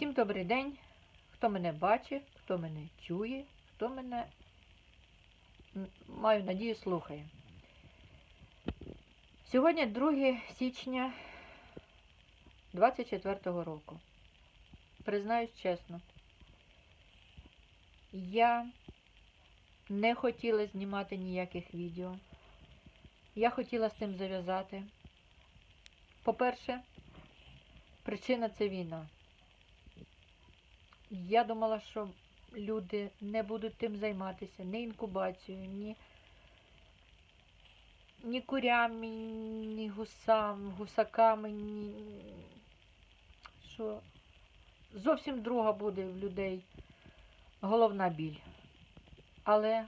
Всім добрий день. Хто мене бачить, хто мене чує, хто мене, маю надію, слухає. Сьогодні 2 січня 24-го року. Признаюсь чесно, я не хотіла знімати ніяких відео. Я хотіла з цим зав'язати. По-перше, причина це війна. Я думала, що люди не будуть тим займатися, ні інкубацією, ні, ні курями, ні гусам, гусаками, ні. Що зовсім друга буде в людей головна біль. Але,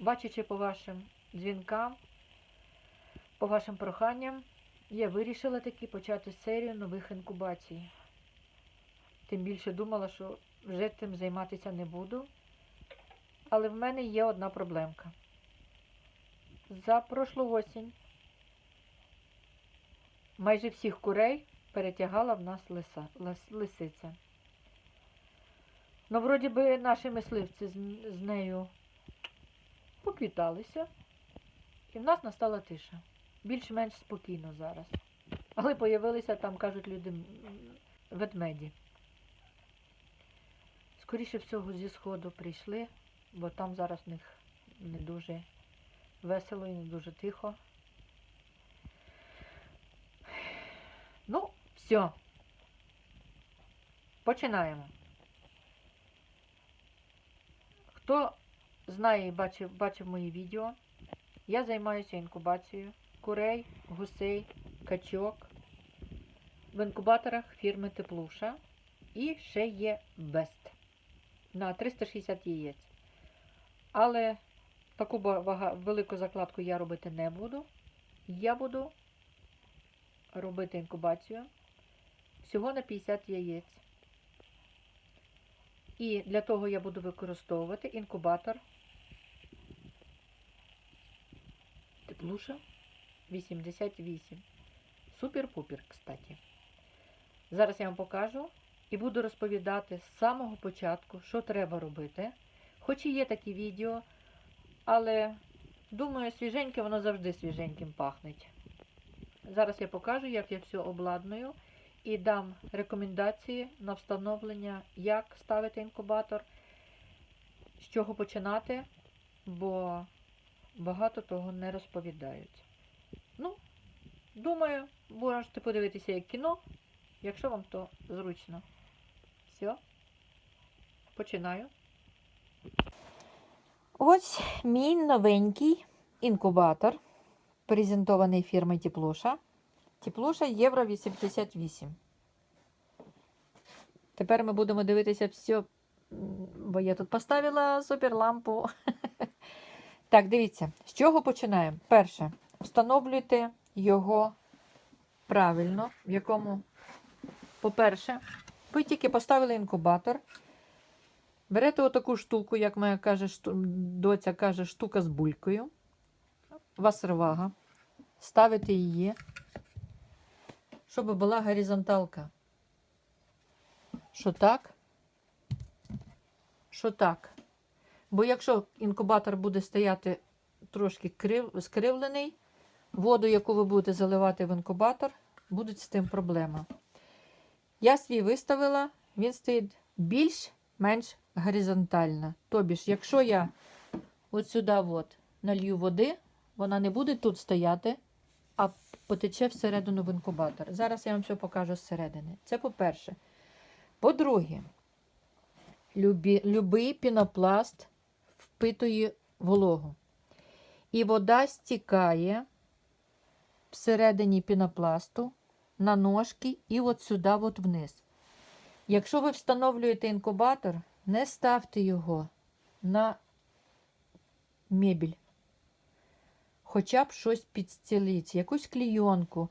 бачачи по вашим дзвінкам, по вашим проханням, я вирішила таки почати серію нових інкубацій. Тим більше думала, що вже цим займатися не буду. Але в мене є одна проблемка. За прошлу осінь майже всіх курей перетягала в нас лиса, лис- лисиця. Ну, вроді би, наші мисливці з, з нею поквіталися, і в нас настала тиша. Більш-менш спокійно зараз. Але появилися там, кажуть люди, ведмеді. Скоріше всього зі сходу прийшли, бо там зараз в них не дуже весело і не дуже тихо. Ну, все. Починаємо. Хто знає і бачив, бачив мої відео, я займаюся інкубацією курей, гусей, качок в інкубаторах фірми Теплуша. І ще є Бест на 360 яєць. Але таку велику закладку я робити не буду. Я буду робити інкубацію всього на 50 яєць. І для того я буду використовувати інкубатор Теплуша 88. Супер-пупер, кстати. Зараз я вам покажу і буду розповідати з самого початку, що треба робити. Хоч і є такі відео, але думаю, свіженьке воно завжди свіженьким пахнеть. Зараз я покажу, як я все обладную і дам рекомендації на встановлення, як ставити інкубатор, з чого починати, бо багато того не розповідають. Ну, думаю, можете подивитися як кіно, якщо вам то зручно. Все, починаю. Ось мій новенький інкубатор, презентований фірмою Теплуша. Теплуша Євро 88. Тепер ми будемо дивитися все, бо я тут поставила суперлампу. Так, дивіться, з чого починаємо? Перше, встановлюйте його правильно, в якому, по-перше, ви тільки поставили інкубатор. Берете отаку штуку, як моя каже, шту... доця каже, штука з булькою. Васервага. Ставите її, щоб була горизонталка. Що так? Що так? Бо якщо інкубатор буде стояти трошки крив... скривлений, воду, яку ви будете заливати в інкубатор, будуть з тим проблема. Я свій виставила, він стоїть більш-менш горизонтально. Тобі ж, якщо я от сюди от налью води, вона не буде тут стояти, а потече всередину в інкубатор. Зараз я вам все покажу зсередини. Це по-перше. По-друге, любий пінопласт впитує вологу. І вода стікає всередині пінопласту на ножки і от сюди от вниз. Якщо ви встановлюєте інкубатор, не ставте його на мебіль. Хоча б щось підстіліть, якусь клійонку,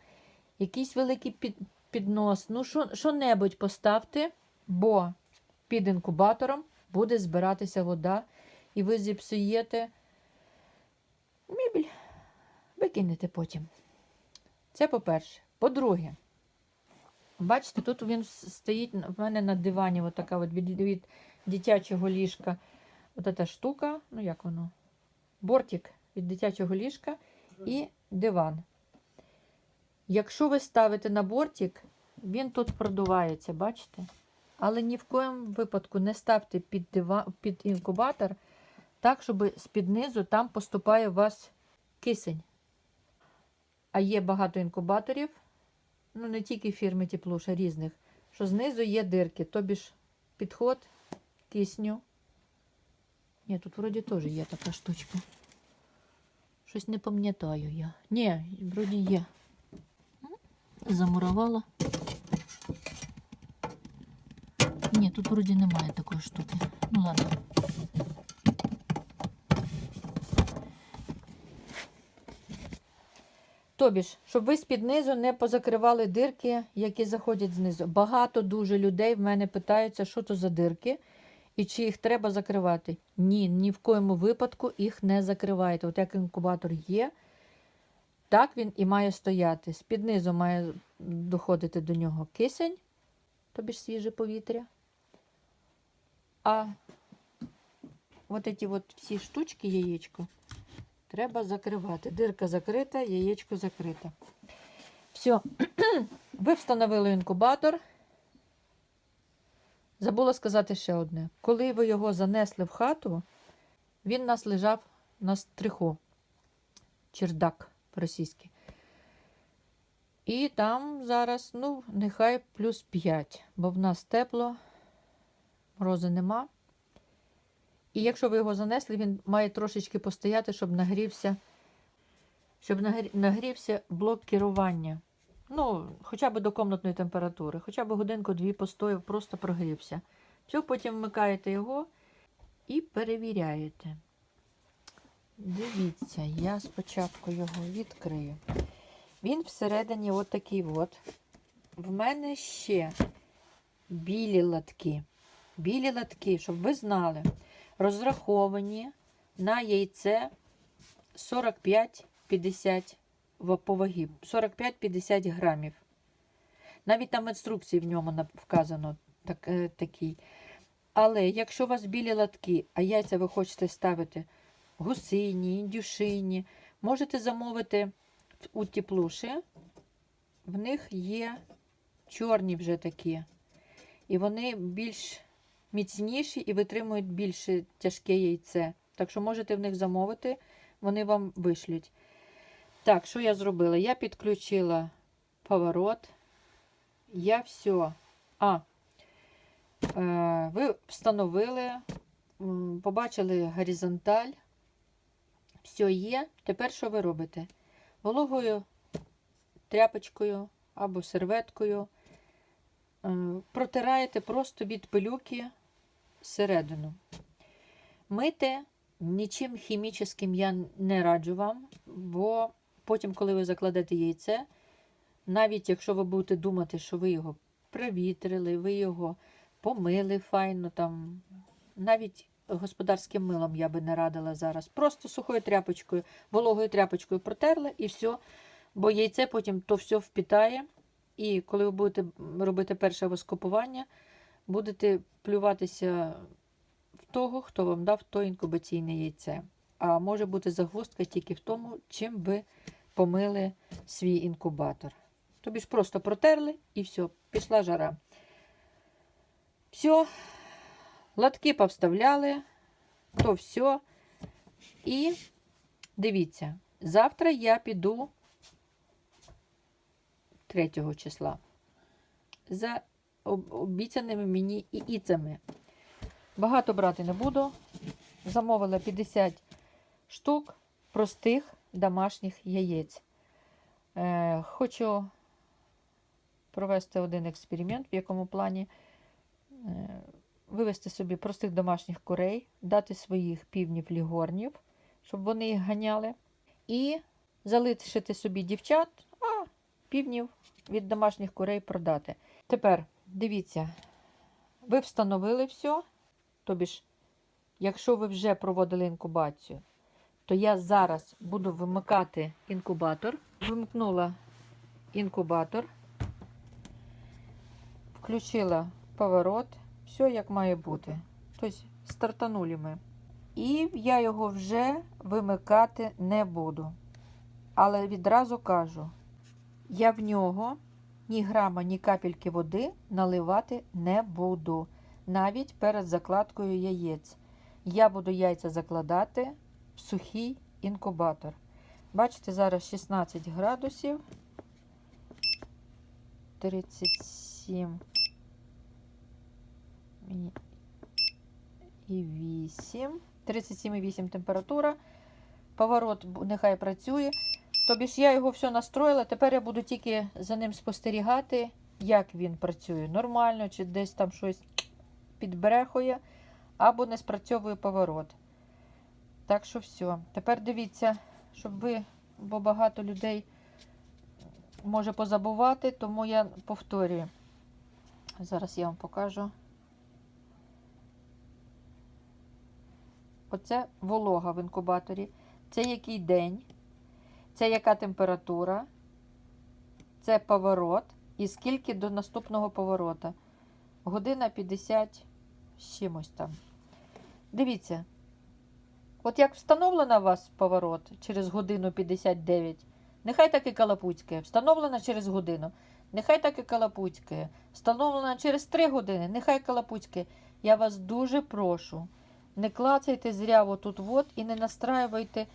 якийсь великий під, піднос, ну що, що-небудь поставте, бо під інкубатором буде збиратися вода, і ви зіпсуєте мебіль, викинете потім. Це по-перше. По-друге, Бачите, тут він стоїть в мене на дивані, от така от від, від дитячого ліжка. От ця штука, ну як воно? Бортик від дитячого ліжка і диван. Якщо ви ставите на бортик, він тут продувається, бачите? Але ні в коєму випадку не ставте під, дива... під інкубатор так, щоб з-під низу там поступає у вас кисень. А є багато інкубаторів, ну не тільки фірми Теплуша, різних, що знизу є дирки, тобі ж підход кисню. Ні, тут вроді теж є така штучка. Щось не пам'ятаю я. Ні, вроді є. Замурувала. Ні, тут вроді немає такої штуки. Ну ладно. Тобі ж, щоб ви з-під низу не позакривали дирки, які заходять знизу. Багато дуже людей в мене питаються, що то за дирки і чи їх треба закривати. Ні, ні в коєму випадку їх не закривайте. От як інкубатор є, так він і має стояти. З-під низу має доходити до нього кисень, тобі ж свіже повітря. А от ці от всі штучки яєчко треба закривати. Дирка закрита, яєчко закрите. Все, ви встановили інкубатор. Забула сказати ще одне. Коли ви його занесли в хату, він нас лежав на стриху, чердак по-російськи. І там зараз, ну, нехай плюс 5, бо в нас тепло, морози нема. І якщо ви його занесли, він має трошечки постояти, щоб нагрівся, щоб нагрівся блок керування. Ну, хоча б до комнатної температури, хоча б годинку-дві постояв, просто прогрівся. Все, потім вмикаєте його і перевіряєте. Дивіться, я спочатку його відкрию. Він всередині от такий от. В мене ще білі латки. Білі латки, щоб ви знали, розраховані на яйце 45-50 в- по вагі. 45-50 грамів. Навіть там інструкції в ньому вказано так, е, такий. Але якщо у вас білі латки, а яйця ви хочете ставити гусині, індюшині, можете замовити у теплуші. В них є чорні вже такі. І вони більш міцніші і витримують більше тяжке яйце. Так що можете в них замовити, вони вам вишлють. Так, що я зробила? Я підключила поворот. Я все. А, е, ви встановили, побачили горизонталь. Все є. Тепер що ви робите? Вологою тряпочкою або серветкою протираєте просто від пилюки всередину. Мити нічим хімічним я не раджу вам, бо потім, коли ви закладете яйце, навіть якщо ви будете думати, що ви його провітрили, ви його помили файно, там, навіть господарським милом я би не радила зараз. Просто сухою тряпочкою, вологою тряпочкою протерли і все. Бо яйце потім то все впітає. І коли ви будете робити перше воскопування, будете плюватися в того, хто вам дав то інкубаційне яйце. А може бути загвоздка тільки в тому, чим ви помили свій інкубатор. Тобі ж просто протерли і все, пішла жара. Все, латки повставляли, то все. І дивіться, завтра я піду 3 числа за обіцяними мені іїцями. Багато брати не буду. Замовила 50 штук простих домашніх яєць. Е, хочу провести один експеримент, в якому плані е, вивести собі простих домашніх курей, дати своїх півнів-лігорнів, щоб вони їх ганяли, і залишити собі дівчат, півнів від домашніх курей продати. Тепер дивіться, ви встановили все. Тобі ж, якщо ви вже проводили інкубацію, то я зараз буду вимикати інкубатор. Вимкнула інкубатор. включила поворот, все як має бути. Тобто стартанули ми. І я його вже вимикати не буду. Але відразу кажу, я в нього ні грама, ні капельки води наливати не буду. Навіть перед закладкою яєць. Я буду яйця закладати в сухий інкубатор. Бачите, зараз 16 градусів. 37 і- і 8. 37,8 температура. Поворот нехай працює. Тобі ж я його все настроїла. Тепер я буду тільки за ним спостерігати, як він працює. Нормально, чи десь там щось підбрехує, або не спрацьовує поворот. Так що все. Тепер дивіться, щоб ви, бо багато людей може позабувати, тому я повторюю. Зараз я вам покажу. Оце волога в інкубаторі. Це який день, це яка температура, це поворот. І скільки до наступного поворота. Година 50 з чимось там. Дивіться. От як встановлено у вас поворот через годину 59, нехай так і калапуцьке. Встановлено через годину. Нехай так і калапуцьке. Встановлено через 3 години, нехай калапуцьке. Я вас дуже прошу. Не клацайте зря отут вот і не настраювайте.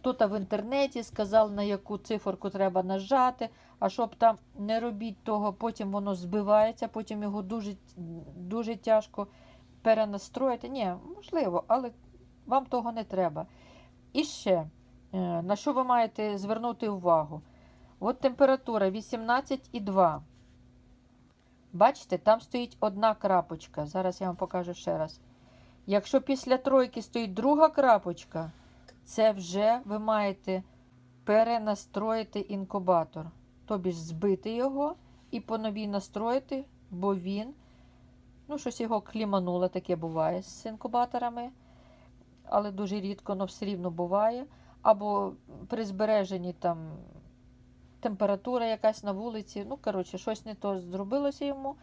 Хто-то в інтернеті сказав, на яку циферку треба нажати, а щоб там не робіть того, потім воно збивається, потім його дуже, дуже тяжко перенастроїти. Ні, можливо, але вам того не треба. І ще, е, на що ви маєте звернути увагу? От температура 18,2. Бачите, там стоїть одна крапочка. Зараз я вам покажу ще раз. Якщо після тройки стоїть друга крапочка, це вже ви маєте перенастроїти інкубатор. Тобі ж збити його і по новій настроїти, бо він, ну, щось його клімануло, таке буває з інкубаторами, але дуже рідко, але все рівно буває. Або при збереженні там температура якась на вулиці, ну, коротше, щось не то зробилося йому,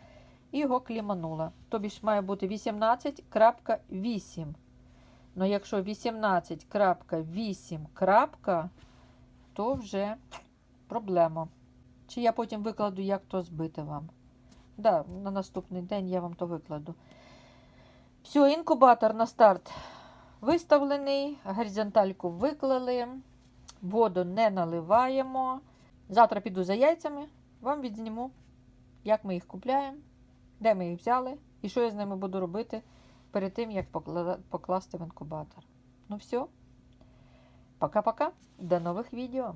і його клімануло. Тобі ж має бути 18.8. Ну, якщо 18.8 то вже проблема. Чи я потім викладу, як то збити вам. Да, на наступний день я вам то викладу. Все, інкубатор на старт виставлений, горизонтальку виклали, воду не наливаємо. Завтра піду за яйцями, вам відзніму, як ми їх купляємо, де ми їх взяли і що я з ними буду робити перед тим, як покласти в інкубатор. Ну все. Пока-пока. До нових відео.